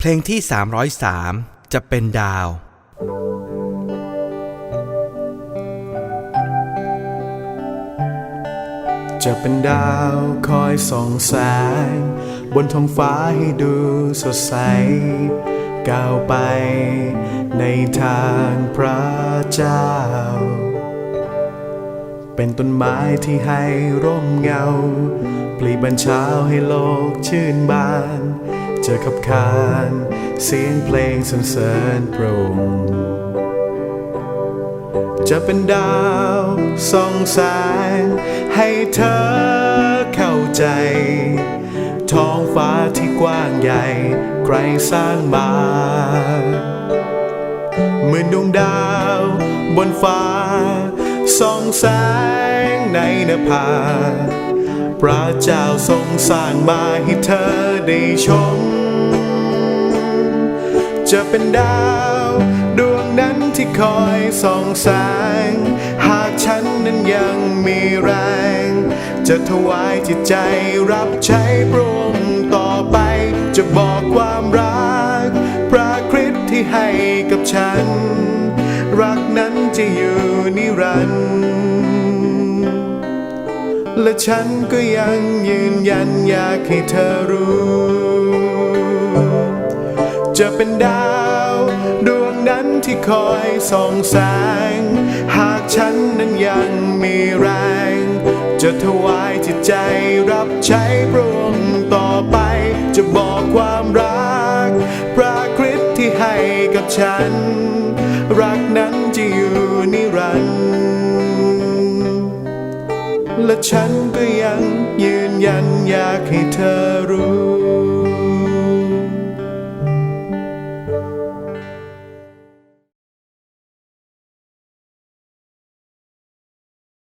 เพลงที่ 303 จะเป็นดาวจะเป็นดาวคอยส่องแสง บนท้องฟ้าให้ดูสดใส ก้าวไปในทางพระเจ้า เป็นต้นไม้ที่ให้ร่มเงา ปลีบันเช้าให้โลกชื่นบาน จอขับคาน เสียงเพลงสรรเสริญพระองค์จะเป็นดาวส่องแสงให้เธอเข้าใจ ท้องฟ้าที่กว้างใหญ่ใครสร้างมาเหมือนดวงดาวบนฟ้าส่องแสงในนภาพระเจ้าทรงสร้างมาให้เธอได้ชม จะเป็นดาว ดวงนั้นที่คอยส่องแสง หากฉันนั้นยังมีแรง จะถวายจิตใจรับใช้พระองค์ต่อไป จะบอกความรัก พระคริสต์ที่ให้กับฉัน รักนั้นจะอยู่นิรันดร์และฉันก็ยังยืนยันอยากให้เธอรู้ จะเป็นดาวดวงนั้นที่คอยส่องแสง หากฉันนั้นยังมีแรง จะถวายจิตใจรับใช้พระองค์ต่อไป จะบอกความรัก พระคริสต์ที่ให้กับฉัน รักนั้นจะอยู่นิรันดร์และฉันก็ยังยืนยันอยากให้เธอรู้